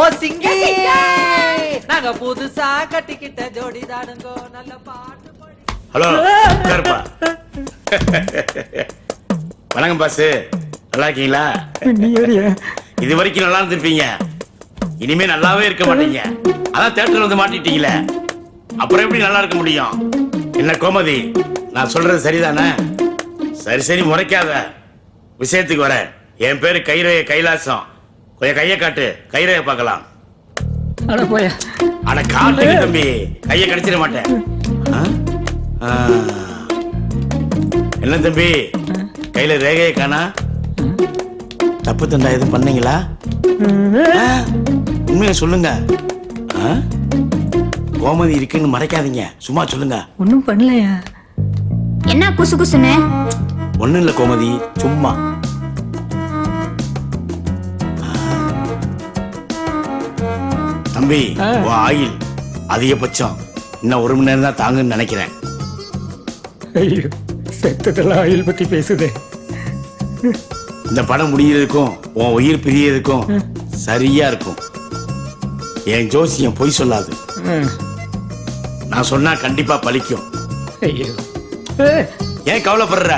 ஓ சிங்கி. நாங்க புதுசா கட்டிக்கிட்ட ஜோடி தாடுங்கோ நல்ல பாட்டு பாடி. ஹலோ உட்காருப்பா. வணக்கம் பாஸ் நல்லா இருக்கீங்களா? இது வரைக்கும் நல்லா இருந்திருப்பீங்க. இனிமே நல்லாவே இருக்க மாட்டீங்க. அதான் தேட்டர்ல வந்து மாட்டிட்டீங்களே. அப்புறம் எப்படி நல்லா இருக்க முடியும்? என்ன கோமதி நான் சொல்றது சரிதானே? சரி சரி முறைக்காத. விஷயத்துக்கு வரேன். என் பேரு கைரேய கைலாசம். கொஞ்சம் கையை காட்டு. கைரேய பார்க்கலாம். அட போய. அட காட்டுங்க தம்பி. கையை கடிச்சிட மாட்டேன். என்ன தம்பி? கையில ரேகையை காணா? தப்பு தண்டா எதுவும் பண்ணீங்களா? உண்மையை சொல்லுங்க? கோமதி இருக்குன்னு மறைக்காதீங்க. சும்மா சொல்லுங்க. ஒன்றும் பண்ணலையா? என்ன குசு குசுன்னு ஒண்ணும் இல்ல கோமதி. சும்மா. தம்பி ஆயில் அதிகபட்சம் இன்னும் ஒரு மணி நேரம் தான் தாங்குன்னு நினைக்கிறேன். ஐயோ செத்ததெல்லாம் ஆயில் பத்தி பேசுதே. இந்த படம் முடியறதுக்கும் உன் உயிர் பிரியறதுக்கும் சரியா இருக்கும். என் ஜோசியம் பொய் சொல்லாது. நான் சொன்னா கண்டிப்பா பலிக்கும் ஏன் கவலைப்படுற?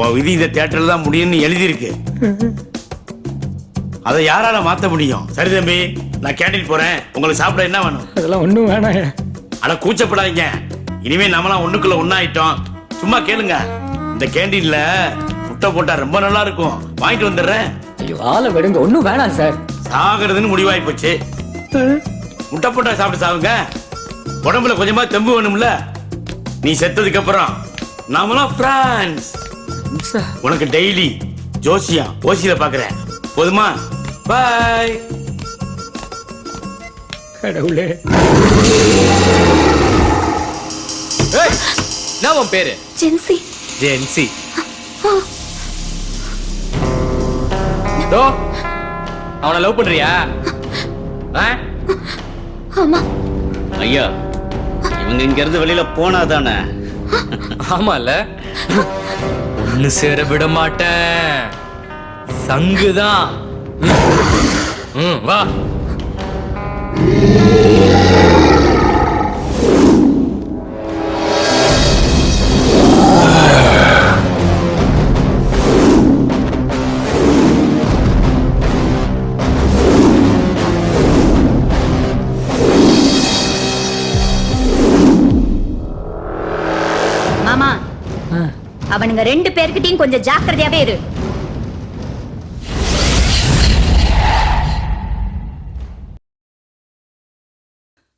உன் விதி இந்த தியேட்டர்ல தான் முடியும்னு எழுதியிருக்கு. அதை யாரால மாத்த முடியும்? சரி தம்பி. நான் கேண்டீன் போறேன். உங்களுக்கு சாப்பிட என்ன வேணும்? அதெல்லாம் ஒன்றும் வேணாம் ஆனா கூச்சப்படாதீங்க. இனிமே நம்மளாம் ஒண்ணுக்குள்ள ஒண்ணாயிட்டோம். சும்மா கேளுங்க. இந்த கேண்டீன்ல முட்டை போட்டா ரொம்ப நல்லா இருக்கும். வாங்கிட்டு வந்துடுறேன். ஐயோ ஆளை விடுங்க. ஒன்றும் வேணாம் சார். சாகிறதுன்னு முடிவாகி போச்சு. முட்டை போட்டா சாப்பிட்டு சாவுங்க. உடம்புல கொஞ்சமா தெம்பு வேணும்ல. நீ செத்ததுக்கு அப்புறம் நாமலாம் பிரான்ஸ் உனக்கு டெய்லி ஜோசியம் ஓசியில பாக்குறேன். போதுமா? பாய் கடவுளே. என்ன உன் பேரு? ஜென்சி ஜென்சி டோ அவனை லவ் பண்றியா? ஆ? ஆமா. ஐயா இவங்க இங்க இருந்து வெளியில போனாதானே? ஆமால ஒண்ணு சேர விட மாட்டேன். சங்குதான். ம், வா. அவனுங்க ரெண்டு பேர்கிட்டயும் கொஞ்சம் ஜாக்கிரதையாவே இரு.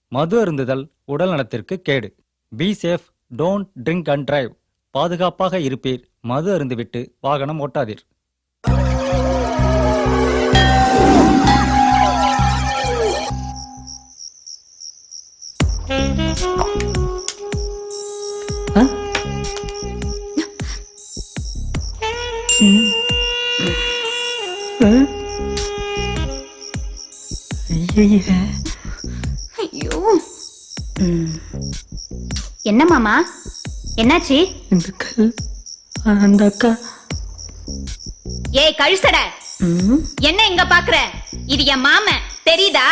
மது அருந்துதல் உடல் நலத்திற்கு கேடு. Be safe don't drink and drive பாதுகாப்பாக இருப்பீர் மது அருந்துவிட்டு வாகனம் ஓட்டாதீர். ஆ? மாமா என்னாச்சு? இந்த கல் அந்த அக்கா. ஏய் கழுசட. என்ன இங்க பாக்குற? இது என் மாமன். தெரியுதா?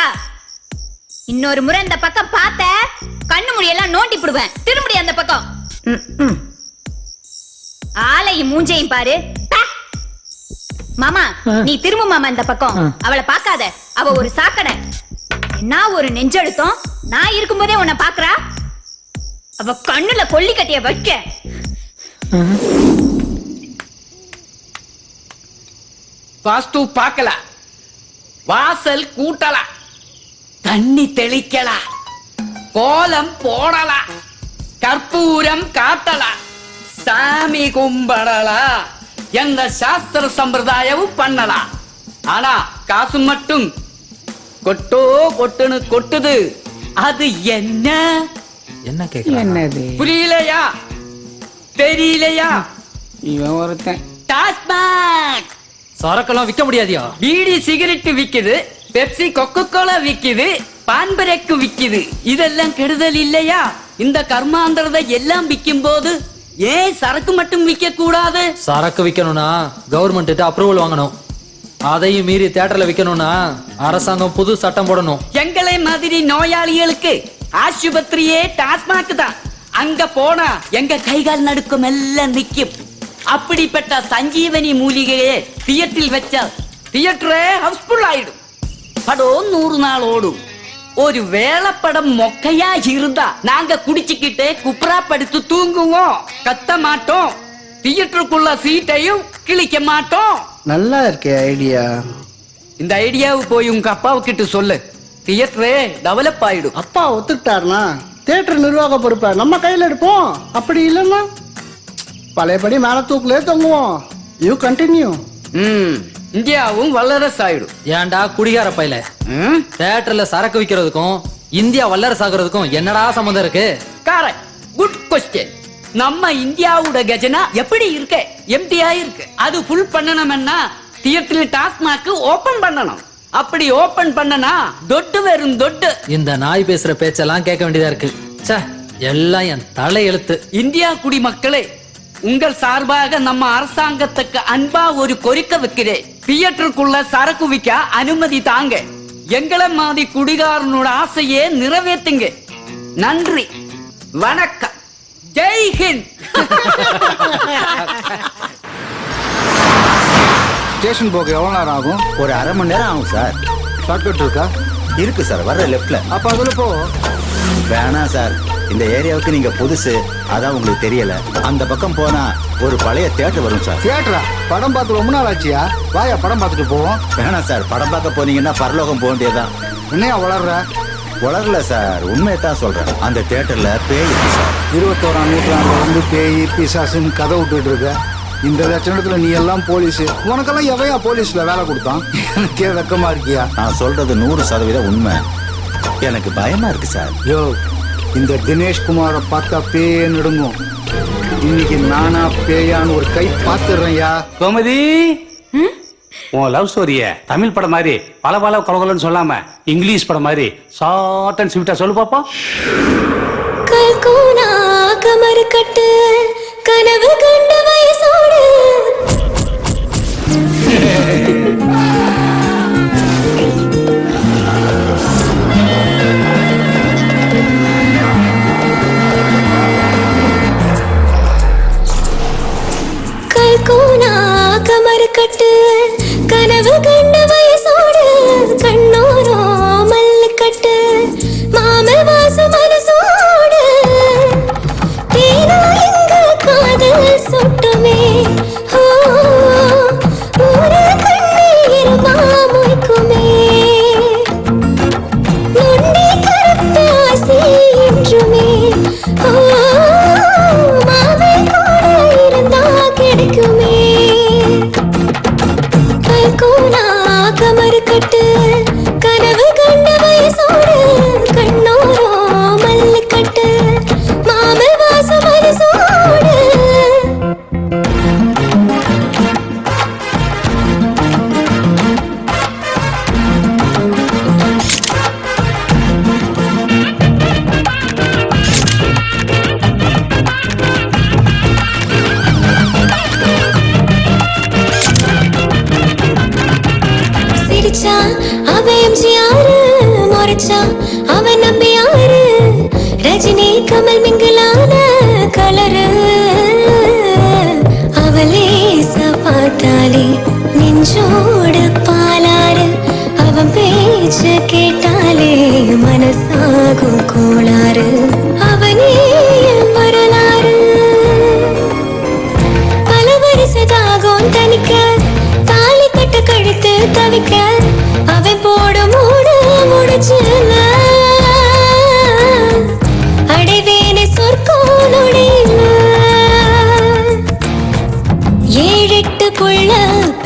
இன்னொரு முறை இந்த பக்கம் பார்த்த கண்ணு முடியெல்லாம் நோண்டி போடுவேன். திரும்படி அந்த பக்கம். ம், ம். ஆளையும் மூஞ்சையும் பாரு. மாமா. நீ திரும்ப மாமா இந்த பக்கம். அவளை பார்க்காத. அவ ஒரு சாக்கடை. என்ன ஒரு நெஞ்செழுத்தம்? நான் இருக்கும்போதே உன்னை பாக்குறா அவ கண்ணுல கொல்லி கட்டிய வைக்க. வாஸ்து பார்க்கல. வாசல் கூட்டல. தண்ணி தெளிக்கல. கோலம் போடல. கற்பூரம் காட்டல. சாமி கும்படல. எங்க சாஸ்திர சம்பிரதாயமும் பண்ணலாம் ஆனா காசு மட்டும். கொட்டோ கொட்டுன்னு கொட்டுது. அது என்ன? என்ன கேக்குறான் என்னது? புரியலையா? தெரியலையா? இவன் ஒருத்தன். டாஸ்மாக்! சரக்கெல்லாம் விக்க முடியாதியா? பீடி சிகரெட் விக்குது பெப்சி கொக்கோ கோலா விக்குது பான்பரக்கு விக்குது. இதெல்லாம் கெடுதல் இல்லையா? இந்த கர்மாந்திரதை எல்லாம் விக்கும் போது ஏன் சரக்கு மட்டும் விக்க கூடாது சரக்கு விக்கணும்னா கவர்மெண்ட் அப்ரூவல் வாங்கணும். அதையும் மீறி தியேட்டர்ல விக்கணும்னா அரசாங்கம் புது சட்டம் போடணும். எங்களை மாதிரி நோயாளிகளுக்கு ஆஸ்பத்திரியே டாஸ்மாக் தான். அங்க போனா எங்க கைகால் நடுக்கம் எல்லாம் நிக்கும். அப்படிப்பட்ட சஞ்சீவனி மூலிகையே தியேட்டரில் வச்சா தியேட்டரே ஹவுஸ்ஃபுல் ஆயிடும். படம் நூறு நாள் ஓடும். ஒரு வேலைப்படம் மொக்கையா இருந்தா நாங்க குடிச்சுக்கிட்டே குப்புறா படுத்து தூங்குவோம். கத்த மாட்டோம். தியேட்டருக்குள்ள சீட்டையும் கிழிக்க மாட்டோம். நல்லா இருக்கே ஐடியா. இந்த ஐடியாவை போய் உங்க அப்பாவுக்கிட்ட சொல்லு. தியேட்டரே டெவலப் ஆயிடும். அப்பா ஒத்துக்கிட்டாருனா தியேட்டர் நிர்வாக பொறுப்பை நம்ம கையில் எடுப்போம். அப்படி இல்லைன்னா பழையபடி மேல தூக்குலே தொங்குவோம். யூ கண்டினியூ ம் இந்தியாவும் வல்லரசு ஆயிடும். ஏன்டா குடிகார பையல? ம்? தியேட்டர்ல சரக்கு விக்கிறதுக்கும் இந்தியா வல்லரசு ஆகுறதுக்கும் என்னடா சம்மந்தம் இருக்கு? கரெக்ட் குட் கொஸ்டின் நம்ம இந்தியாவோட கஜனா எப்படி இருக்கு? எம்டியா இருக்கு அது ஃபுல் பண்ணணும்னா தியேட்டர்ல டாஸ்மாக் ஓபன் பண்ணணும். அப்படி ஓபன் பண்ணனா தொட்டு வரும் தொட்டு. இந்த நாய் பேசுற பேச்செல்லாம் கேட்க வேண்டியதா இருக்கு. ச்சே எல்லாம் என் தலை எழுத்து இந்தியா குடிமக்களே உங்கள் சார்பாக நம்ம அரசாங்கத்துக்கு அன்பா ஒரு கோரிக்கை வைக்கிறேன். தியேட்டருக்குள்ள சரக்கு விற்க அனுமதி தாங்க. எங்களை மாதிரி குடிகாரனோட ஆசையே நிறைவேத்துங்க. நன்றி. வணக்கம். ஜெய் ஹிந்த். ஸ்டேஷன் போக எவ்வளோ நேரம் ஆகும்? ஒரு அரை மணி நேரம் ஆகும் சார். ஷார்ட்கட் இருக்கா? இருக்கு சார். வர்ற லெஃப்ட்ல அப்ப அதுல போ. வேணாம் சார். இந்த ஏரியாவுக்கு நீங்க புதுசு. அதான் உங்களுக்கு தெரியல. அந்த பக்கம் போனா ஒரு பழைய தியேட்டர் வரும் சார். தியேட்டரா படம் பார்த்து ரொம்ப நாள் ஆச்சியா? வாயா படம் பார்த்துட்டு போவோம் வேணாம் சார். படம் பார்க்க போனீங்கன்னா பரலோகம் போக வேண்டியதுதான். என்னையா வளர்ற உலகல சார். உண்மையை தான் சொல்றேன். அந்த தியேட்டர்ல பேய் இருக்கு சார். இருபத்தோராம் நூற்றாண்டுல வந்து பேய் பிசாசுன்னு கதை விட்டுட்டு இருக்க. இந்த லட்சணத்துல நீ எல்லாம் போலீஸ். உனக்கெல்லாம் எவையா போலீஸ்ல வேலை கொடுத்தான்? எனக்கே வெக்கமா இருக்கியா? நான் சொல்றது நூறு சதவீதம் உண்மை. எனக்கு பயமா இருக்கு சார். யோ இந்த தினேஷ் குமாரை பார்த்தா பேயே நடுங்கும். இன்னைக்கு நானா பேயான்னு ஒரு கை பார்த்துடுறேன்யா கோமதி! உன் லவ் ஸ்டோரிய தமிழ் படம் மாதிரி பல பல கொலகொலன்னு சொல்லாம இங்கிலீஷ் படம் மாதிரி ஷார்ட் அண்ட் ஸ்வீட்டா சொல்லு பாப்பா. கல்கூனா கமரு கட்டு கனவு கண்ட கல்கூனா கமரு கட்டு கனவு கண்ட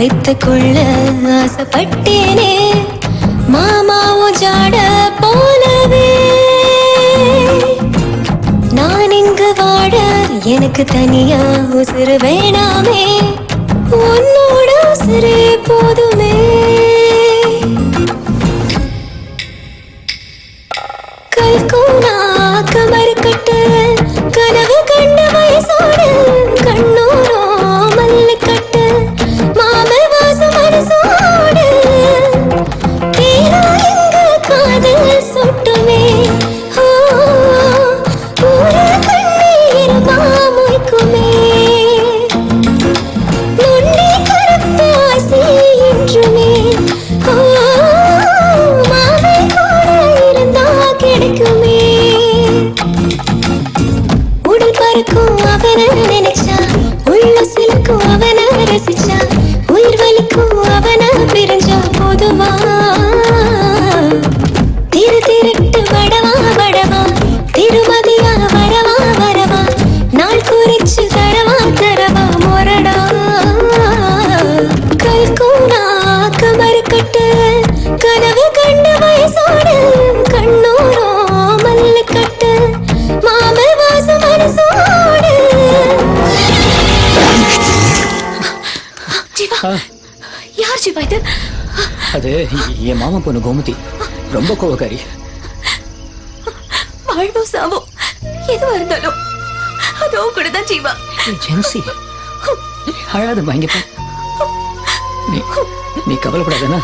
வைத்து கொள்ள ஆசைப்பட்டேனே. மாமாவும் ஜாட போலவே. நான் இங்கு வாட எனக்கு தனியா உசுறு வேணாமே. உன்னோட உசுரே போதுமே. என் மாமா பொண்ணு கோமதி. ரொம்ப கோவக்காரி. வாழ்வோ சாவோ எதுவா இருந்தாலும் அதோ கூட தான் ஜீவா ஜென்சி. அழாத பயங்கப்பா நீ நீ கவலைப்படாதானா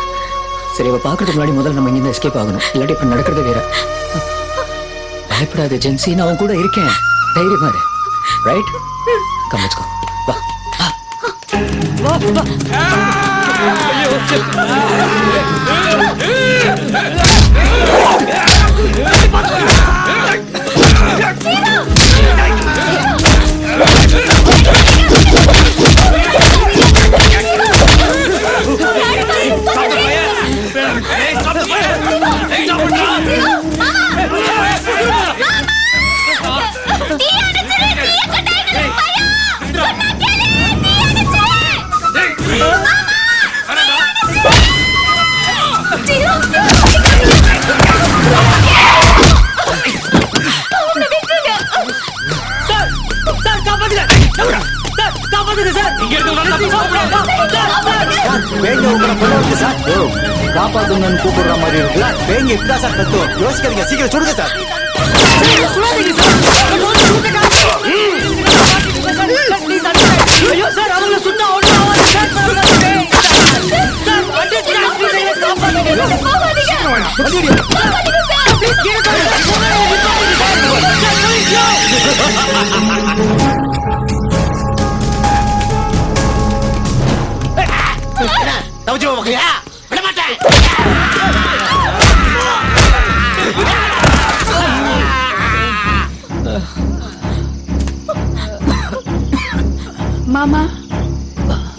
சரி அவ பாக்குறதுக்கு முன்னாடி முதல்ல நம்ம இங்கிருந்து எஸ்கேப் ஆகணும். இல்லாட்டி இப்ப நடக்கிறது வேற. பயப்படாத ஜென்சி. நான் உன் கூட இருக்கேன். தைரியமா இரு. ரைட் கம் லெட்ஸ் கோ வா. பேங்க காப்பாத்துங்கன்னு கூப்பிடுற மாதிரி இருக்குல்ல பேங்க இப்படிதான் சார் கத்தும் யோசிக்காதீங்க சீக்கிரம் சுடுங்க சார் ஐயோ சார் மாமா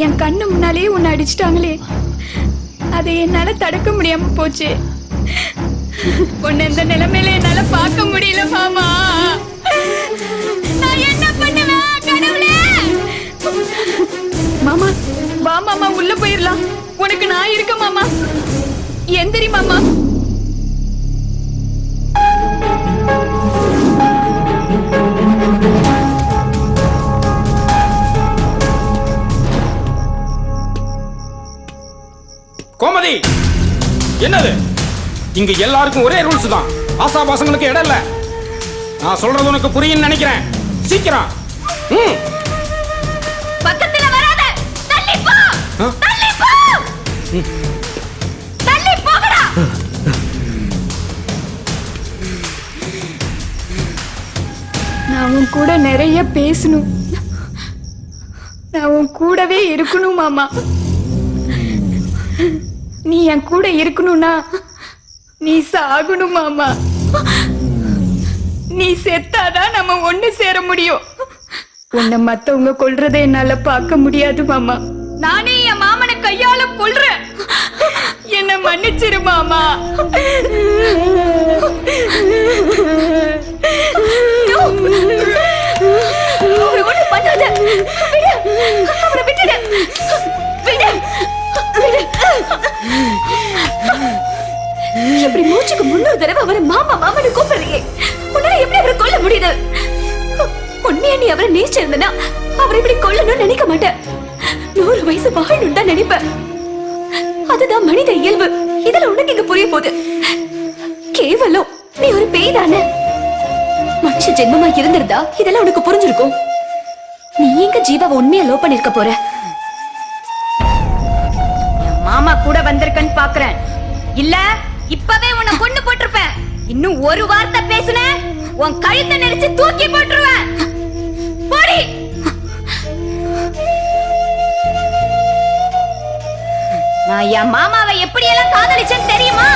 என் கண்ணு முன்னாலேயே உன்னை அடிச்சிட்டாங்களே. அதை என்னால தடுக்க முடியாம போச்சு. உன்னை இந்த நிலைமையில என்னால பார்க்க முடியல மாமா. நான் என்ன பண்ணுவேன் கடவுளே மாமா வா மாமா உள்ள போயிடலாம் உனக்கு நான் இருக்க மாமா. எந்திரி மாமா. கோமதி! என்னது? இங்க எல்லாருக்கும் ஒரே ரூல்ஸ் தான். ஆசாபாசங்களுக்கு இடம் இல்ல. நான் சொல்றது உனக்கு புரியும் நினைக்கிறேன். சீக்கிரம். ம். பக்கத்துல வராத! தள்ளி போ? தள்ளி போ! தள்ளி போகடா! நான் உன் கூட நிறைய பேசணும். நான் உன் கூடவே இருக்கணும் மாமா. நீ என் கூட இருக்கணும்னா நீ சாகணும் மாமா. நீ செத்தாதான் நம்ம ஒண்ணு சேர முடியும். உன்னை மத்தவங்க கொல்றதை என்னால பார்க்க முடியாது மாமா. நானே என் மாமனை கையால கொல்றேன். என்ன மன்னிச்சிரு மாமா. இப்படி மூச்சுக்கு முன்னூறு தடவை அவரை மாமா மாமனு கூப்பிடுறீங்க. உன்னால எப்படி அவரை கொல்ல முடியுது? உண்மையா நீ அவரை நேசிச்சிருந்தனா அவரை இப்படி கொல்லணும்னு நினைக்க மாட்டேன். நூறு வயசு வாழணும் தான் நினைப்பேன். அதுதான் மனித இயல்பு. இதுல உனக்கு இங்க புரிய போகுது? கேவலம். நீ ஒரு பேய் தானே மனுஷ ஜென்மமா இருந்திருந்தா இதெல்லாம் உனக்கு புரிஞ்சிருக்கும். நீ எங்க ஜீவாவை உண்மையா லோ பண்ணிருக்க போற? கூட வந்திருக்கன்னு பாக்குறேன். இல்ல இப்பவே உன்னை கொண்டு போட்டிருப்பேன். இன்னும் ஒரு வார்த்தை பேசுன உன் கழுத்தை நெரிச்சு தூக்கி போட்டுருவேன். போடி! நான் என் மாமாவை எப்படி எல்லாம் காதலிச்சேன்னு தெரியுமா?